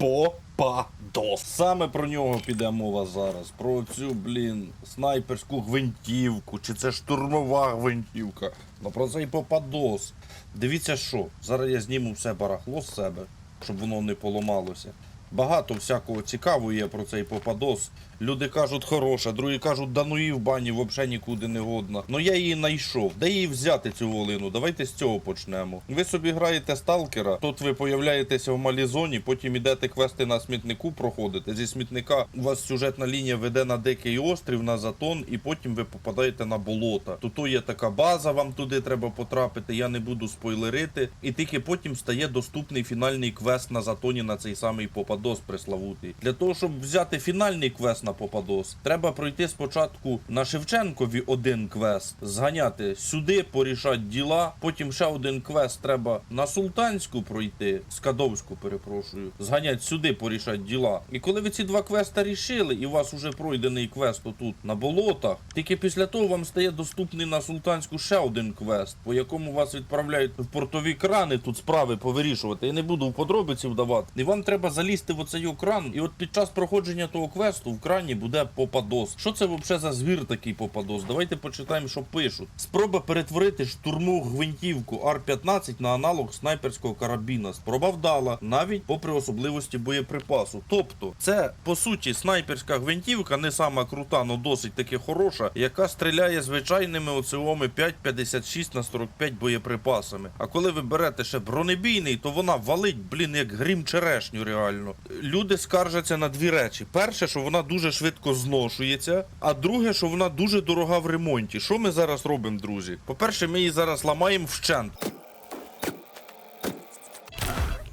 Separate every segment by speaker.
Speaker 1: Попадос. Саме про нього піде мова зараз. Про цю, блін, снайперську гвинтівку, чи це штурмова гвинтівка. Ну про цей попадос. Дивіться що, зараз я зніму все барахло з себе, щоб воно не поламалося. Багато всякого цікавого є про цей попадос. Люди кажуть, хороша, другі кажуть, да ну її в бані взагалі нікуди не годна. Ну я її знайшов. Де її взяти цю волину? Давайте з цього почнемо. Ви собі граєте сталкера, тут ви появляєтеся в малій зоні, потім ідете квести на смітнику проходите. Зі смітника у вас сюжетна лінія веде на дикий острів, на затон, і потім ви попадаєте на болота. Тут є така база, вам туди треба потрапити. Я не буду спойлерити. І тільки потім стає доступний фінальний квест на затоні на цей самий попадос преславутий. Для того, щоб взяти фінальний квест на попадос, треба пройти спочатку на Шевченкові один квест, зганяти сюди, порішати діла. Потім ще один квест треба на Султанську пройти, Скадовську, перепрошую, зганять сюди, порішати діла. І коли ви ці два квеста рішили, і у вас уже пройдений квест отут на болотах, тільки після того вам стає доступний на Султанську ще один квест, по якому вас відправляють в портові крани тут справи повирішувати. Я не буду в подробиці вдавати. І вам треба залізти в оцей кран, і от під час проходження того квесту в крані буде попадос. Що це взагалі за звір такий попадос? Давайте почитаємо, що пишуть. Спроба перетворити штурмову гвинтівку Ар-15 на аналог снайперського карабіна. Спроба вдала, навіть попри особливості боєприпасу. Тобто, це по суті снайперська гвинтівка, не сама крута, але досить таки хороша, яка стріляє звичайними оцеоми 5,56 на 45 боєприпасами. А коли ви берете ще бронебійний, то вона валить, блін, як грім черешню, реально. Люди скаржаться на дві речі: перше, що вона дуже швидко зношується, а друге, що вона дуже дорога в ремонті. Що ми зараз робимо, друзі? По-перше, ми її зараз ламаємо вщент.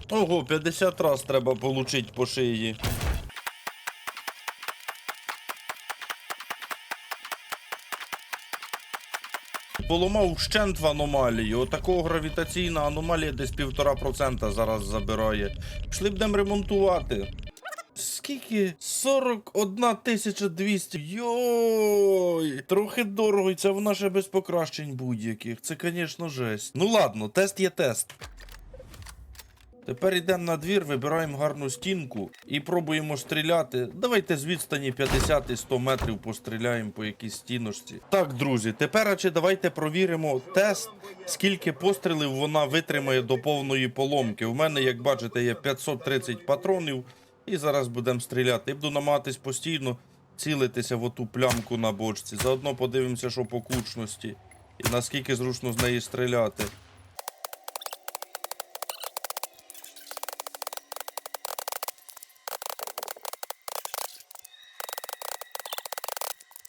Speaker 1: Ого, 50 раз треба получить по шиї. Поламав вщент в аномалії. Отакого гравітаційна аномалія десь півтора процента зараз забирає. Пішли будемо ремонтувати. Скільки? 41 200. Йой! Трохи дорого, і це вона ще без покращень будь-яких. Це, звісно, жесть. Ну ладно, тест є тест. Тепер йдемо на двір, вибираємо гарну стінку і пробуємо стріляти. Давайте з відстані 50 і 100 метрів постріляємо по якійсь стіночці. Так, друзі, тепер а чи давайте провіримо тест, скільки пострілів вона витримає до повної поломки. У мене, як бачите, є 530 патронів. І зараз будемо стріляти. Я буду намагатись постійно цілитися в оту плямку на бочці. Заодно подивимося, що по кучності. І наскільки зручно з неї стріляти.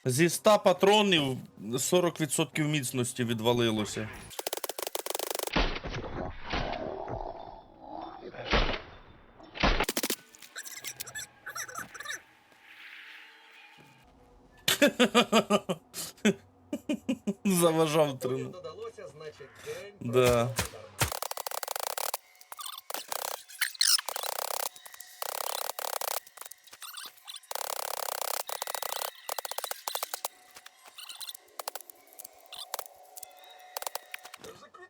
Speaker 1: Зі 100 патронів 40% міцності відвалилося. Заважав трину. Да.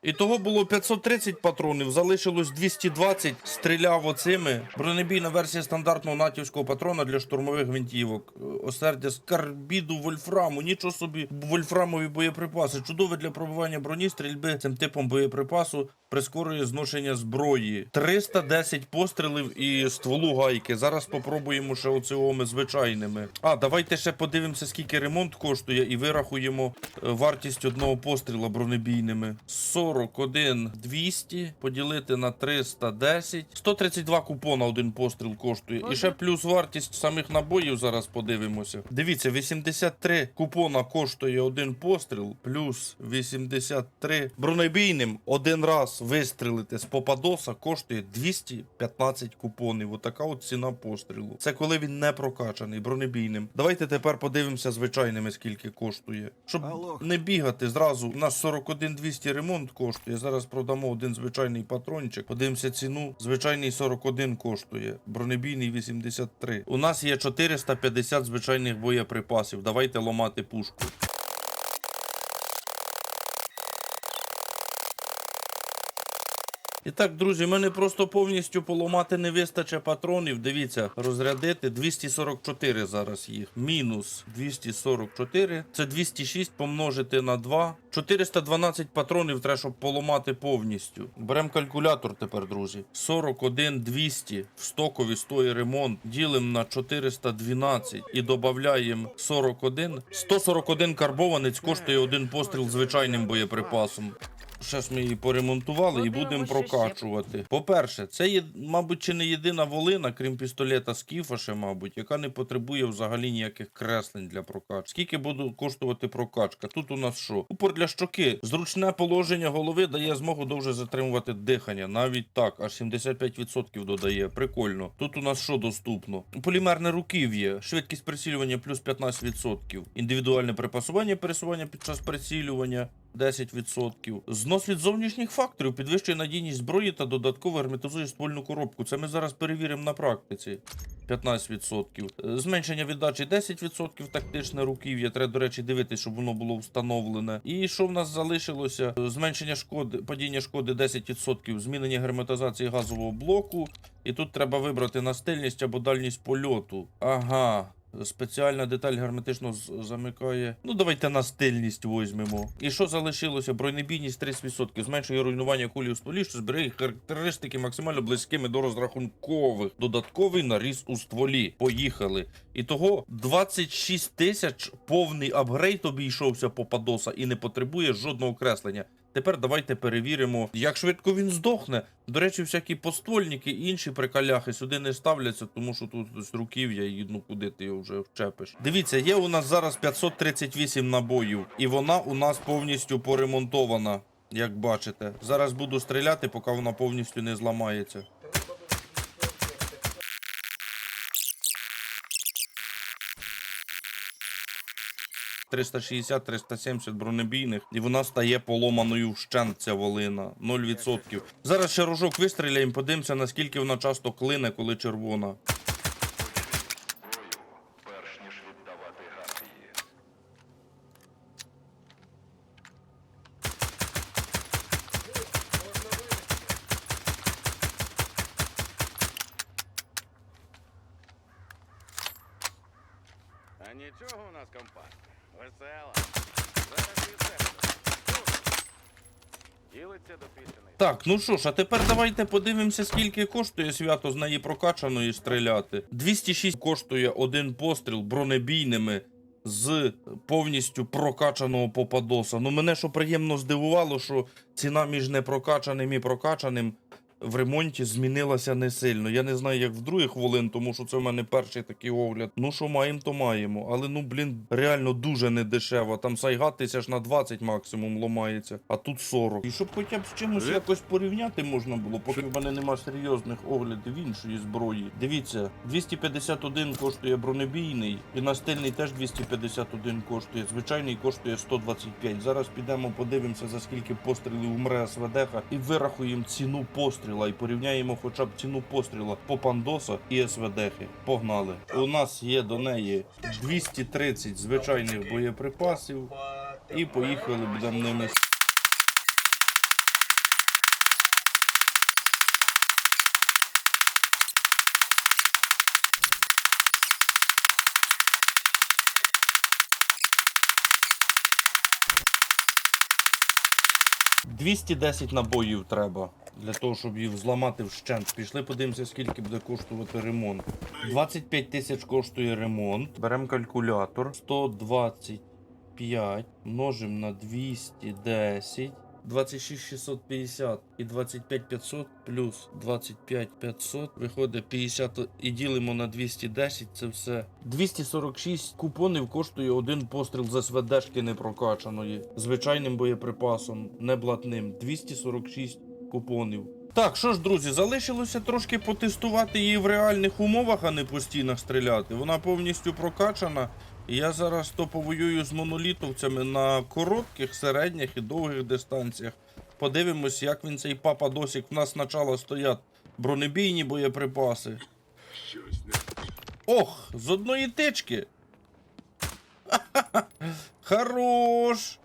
Speaker 1: І того було 530 патронів, залишилось 220, стріляв оцими. Бронебійна версія стандартного натівського патрона для штурмових гвинтівок. Осердя з карбіду вольфраму. Нічого собі вольфрамові боєприпаси. Чудове для пробивання броні стрільби цим типом боєприпасу прискорює зношення зброї. 310 пострілів і стволу гайки. Зараз попробуємо ще оцими звичайними. А, давайте ще подивимося, скільки ремонт коштує, і вирахуємо е, вартість одного постріла бронебійними. 41 200 поділити на 310. 132 купона один постріл коштує. І ще плюс вартість самих набоїв зараз подивимося. Дивіться, 83 купона коштує один постріл, плюс 83 бронебійним один раз вистрілити з попадоса коштує 215 купонів. Отака от ціна пострілу. Це коли він не прокачаний бронебійним. Давайте тепер подивимося звичайними, скільки коштує. Щоб
Speaker 2: Алло.
Speaker 1: не бігати зразу. У нас 41 200 ремонт коштує. Зараз продамо один звичайний патрончик. Подивимося ціну. Звичайний 41 коштує. Бронебійний 83. У нас є 450 звичайних боєприпасів. Давайте ломати пушку. І так, друзі, мене просто повністю поламати не вистачить патронів. Дивіться, розрядити 244 зараз їх. Мінус 244. Це 206 помножити на 2. 412 патронів треба, щоб поламати повністю. Беремо калькулятор тепер, друзі. 41 200 в стокові стоїть ремонт. Ділимо на 412 і додаємо 41. 141 карбованець коштує один постріл звичайним боєприпасом. Зараз ми її поремонтували і будемо прокачувати. По-перше, це є, мабуть, чи не єдина волина, крім пістолета Скіфа, ще, мабуть, яка не потребує взагалі ніяких креслень для прокачки. Скільки буде коштувати прокачка? Тут у нас що? Упор для щоки. Зручне положення голови дає змогу довше затримувати дихання. Навіть так, аж 75% додає. Прикольно. Тут у нас що доступно? Полімерне руків'я, швидкість прицілювання плюс 15%. Індивідуальне припасування пересування під час прицілювання. 10%. Знос від зовнішніх факторів підвищує надійність зброї та додатково герметизує ствольну коробку. Це ми зараз перевіримо на практиці. 15%. Е, Зменшення віддачі 10%, тактичне руків'я. Треба, до речі, дивитися, щоб воно було встановлене. І що в нас залишилося? Зменшення шкоди, падіння шкоди 10%, змінення герметизації газового блоку. І тут треба вибрати на стильність або дальність польоту. Ага. Спеціальна деталь герметично замикає. Ну, давайте на стильність візьмемо. І що залишилося? Бронебійність 30%. Зменшує руйнування кулі у стволі, що зберігає характеристики максимально близькими до розрахункових. Додатковий наріз у стволі. Поїхали. І того 26 тисяч повний апгрейд обійшовся по падоса і не потребує жодного креслення. Тепер давайте перевіримо, як швидко він здохне. До речі, всякі поствольники і інші прикаляхи сюди не ставляться, тому що тут з руків'я і ну куди ти вже вчепиш. Дивіться, є у нас зараз 538 набоїв, і вона у нас повністю поремонтована, як бачите. Зараз буду стріляти, поки вона повністю не зламається. – 360-370 бронебійних, і вона стає поломаною вщент, ця волина. 0%. Зараз ще рожок вистріляємо, подивимося, наскільки вона часто клине, коли червона.
Speaker 3: А нічого у нас компактна.
Speaker 1: Так, ну що ж, а тепер давайте подивимося, скільки коштує свято з неї прокачаної стріляти. 206 коштує один постріл бронебійними з повністю прокачаного попадоса. Ну мене що приємно здивувало, що ціна між непрокачаним і прокачаним в ремонті змінилася не сильно. Я не знаю, як в других волин, тому що це в мене перший такий огляд. Ну що маємо, то маємо. Але ну блін, реально дуже недешево. Там сайга тисяч на 20 максимум ломається, а тут 40. І щоб хоча б з чимось якось порівняти можна було, поки в мене нема серйозних оглядів іншої зброї. Дивіться, 251 коштує бронебійний, і настильний теж 251 коштує. Звичайний коштує 125. Зараз підемо подивимося, за скільки пострілів умре СВДХ, і вирахуємо ціну постріла, і порівняємо хоча б ціну постріла по пандоса і СВДХи. Погнали. У нас є до неї 230 звичайних боєприпасів, і поїхали будемо ними. – 210 набоїв треба для того, щоб їх зламати вщент. Пішли подивимося, скільки буде коштувати ремонт. 25 тисяч коштує ремонт. Беремо калькулятор. 125 множимо на 210. 26650 і 25500 плюс 25500 виходить 50 і ділимо на 210, це все. 246 купонів коштує один постріл з СВДшки непрокачаної. Звичайним боєприпасом, не блатним. 246 купонів. Так, що ж, друзі, залишилося трошки потестувати її в реальних умовах, а не по стінах стріляти. Вона повністю прокачана. Я зараз то повоюю з монолітовцями на коротких, середніх і довгих дистанціях. Подивимось, як він цей папа досік. У нас спочатку стоять бронебійні боєприпаси. Ох, з одної тички. Ха-ха-ха. Хорош.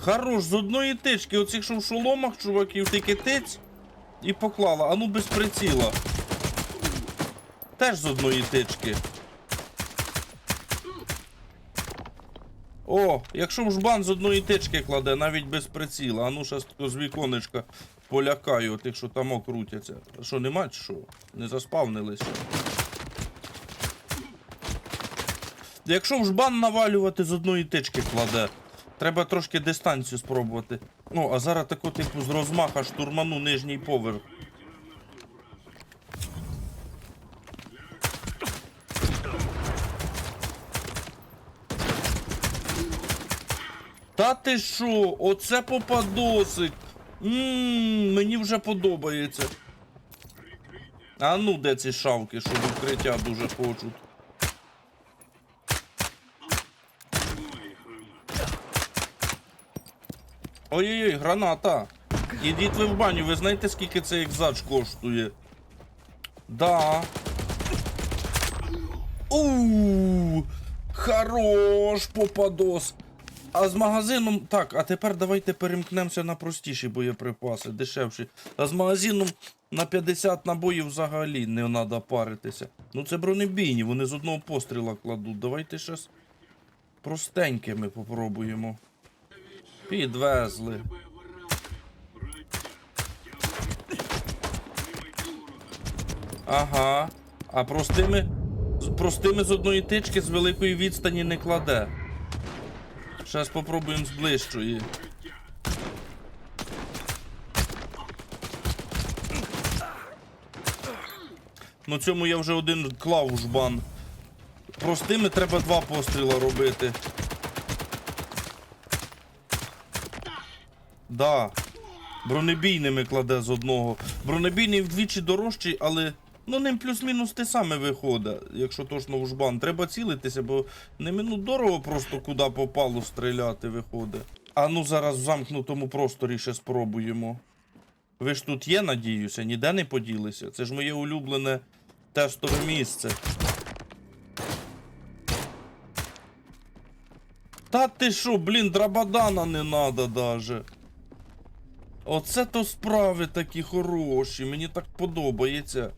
Speaker 1: Хорош, з одної тички, оцих що в шоломах, чуваків, ти китиць і поклала. А ну без приціла. Теж з одної тички. О, якщо жбан з одної тички кладе, навіть без приціла. А ну щас з віконечка полякаю тих, що там окрутяться. Що, нема чи що? Не заспавнилися. Якщо в жбан навалювати з одної тички кладе, треба трошки дистанцію спробувати. Ну, а зараз тако, типу, з розмаха штурману нижній поверх. Та ти що? Оце попадосик. Ммм, мені вже подобається. А ну, де ці шавки, що відкриття дуже хочуть. Ой-ой-ой, граната. Ідіть ви в баню, ви знаєте, скільки цей екзач коштує? Да. Ууу, хорош попадос. А з магазином. Так, а тепер давайте перемкнемося на простіші боєприпаси, дешевші. А з магазином на 50 набоїв взагалі не треба паритися. Ну це бронебійні, вони з одного постріла кладуть. Давайте щас простенькими попробуємо. Підвезли. Ага. А простими. Простими з одної тички з великої відстані не кладе. Зараз попробуємо з ближчої. Ну цьому я вже один клав жбан. Простими треба два постріла робити. Да. Бронебійними кладе з одного. Бронебійний вдвічі дорожчий, але ну ним плюс-мінус те саме виходить, якщо точно в жбан. Треба цілитися, бо не минут дорого просто куди попало стріляти виходить. А ну зараз в замкнутому просторі ще спробуємо. Ви ж тут є, надіюся, ніде не поділися. Це ж моє улюблене тестове місце. Та ти що, блін, драбадана не надо даже. Оце то справи такі хороші, мені так подобається.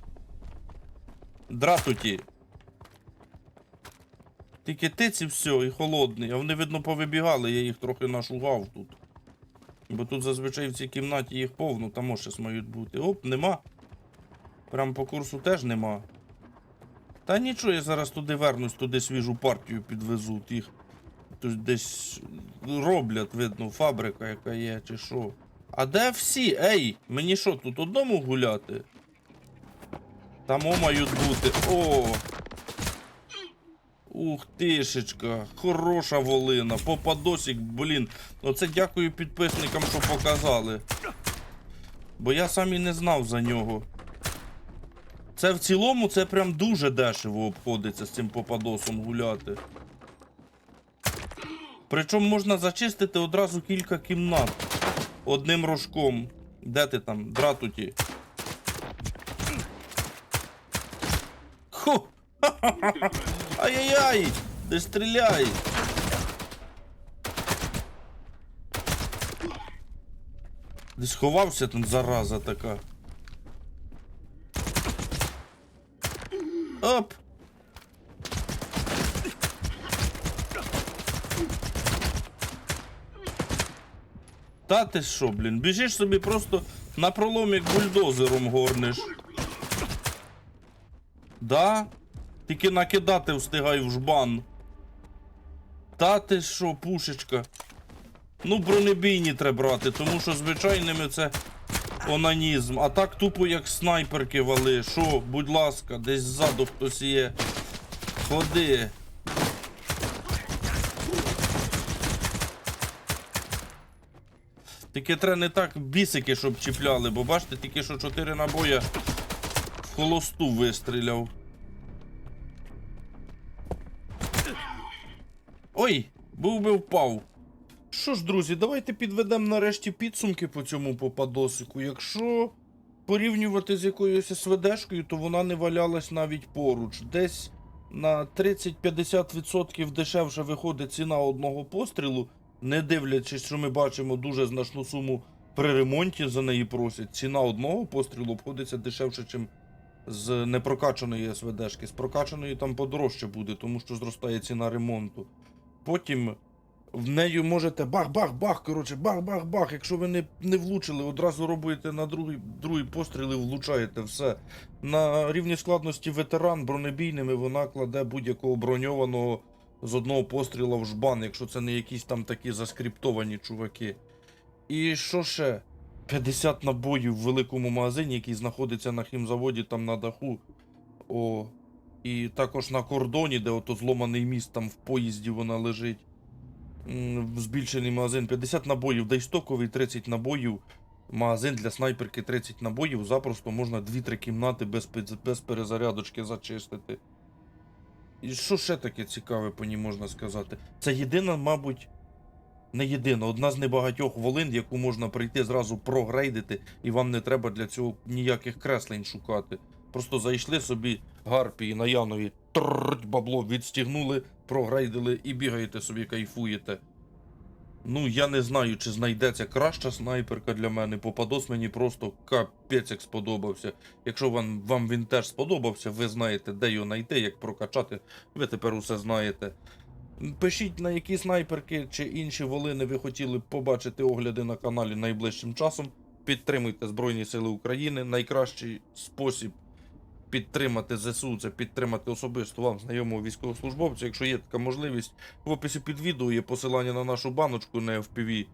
Speaker 1: Дратуті. Тільки тиці все і холодний, а вони, видно, повибігали, я їх трохи нашугав тут. Бо тут зазвичай в цій кімнаті їх повно, там щось мають бути. Оп, нема. Прям по курсу теж нема. Та нічого, я зараз туди вернусь, туди свіжу партію підвезуть їх. Тут десь роблять, видно, фабрика яка є, чи що. А де всі? Ей, мені що, тут одному гуляти? Там о мають бути. О! Ух тишечка, хороша волина, попадосик, блін. Оце дякую підписникам, що показали. Бо я сам і не знав за нього. Це в цілому це прям дуже дешево обходиться з цим попадосом гуляти. Причому можна зачистити одразу кілька кімнат одним рожком. Де ти там, дратуті? Ху! Ай-яй-яй! Де стріляй! Де сховався там зараза така. Оп! Та ти що, блін, біжиш собі просто на пролом як бульдозером горниш. Да? Тільки накидати встигай в жбан. Та ти що, пушечка. Ну, бронебійні треба брати, тому що звичайними це онанізм. А так тупо як снайперки вали. Що, будь ласка, десь ззаду хтось є. Ходи. Тільки треба не так бісики, щоб чіпляли, бо бачите, тільки що 4 набоя в холосту вистріляв. Ой, був би впав. Що ж, друзі, давайте підведемо нарешті підсумки по цьому попадосику. Якщо порівнювати з якоюсь СВДшкою, то вона не валялась навіть поруч. Десь на 30-50% дешевше виходить ціна одного пострілу, не дивлячись, що ми бачимо дуже значну суму при ремонті за неї просять, ціна одного пострілу обходиться дешевше, ніж з непрокачаної СВДшки. З прокачаної там подорожче буде, тому що зростає ціна ремонту. Потім в нею можете бах-бах-бах, коротше, бах-бах-бах. Якщо ви не, не влучили, одразу робите на другий, другий постріл і влучаєте все. На рівні складності ветеран бронебійними вона кладе будь-якого броньованого з одного постріла в жбан, якщо це не якісь там такі заскриптовані чуваки. І що ще? 50 набоїв в великому магазині, який знаходиться на хімзаводі, там на даху. О. І також на кордоні, де ото зломаний міст, там в поїзді вона лежить. Збільшений магазин 50 набоїв, дейстоковий 30 набоїв. Магазин для снайперки 30 набоїв. Запросто можна 2-3 кімнати без, без перезарядочки зачистити. І що ще таке цікаве по ній можна сказати? Це єдина, мабуть, не єдина, одна з небагатьох волин, яку можна прийти зразу прогрейдити, і вам не треба для цього ніяких креслень шукати. Просто зайшли собі гарпії на Янові, тррррть, Ну, я не знаю, чи знайдеться краща снайперка для мене. Попадос мені просто капець як сподобався. Якщо вам, вам він теж сподобався, ви знаєте, де його знайти, як прокачати, ви тепер усе знаєте. Пишіть, на які снайперки чи інші волини ви хотіли б побачити огляди на каналі найближчим часом. Підтримуйте Збройні Сили України. Найкращий спосіб підтримати ЗСУ це підтримати особисто вам, знайомого військовослужбовця. Якщо є така можливість, в описі під відео є посилання на нашу баночку на FPV.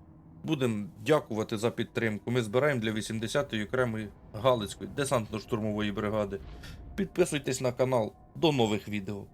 Speaker 1: Будемо дякувати за підтримку. Ми збираємо для 80-ї окремої Галицької десантно-штурмової бригади. Підписуйтесь на канал. До нових відео.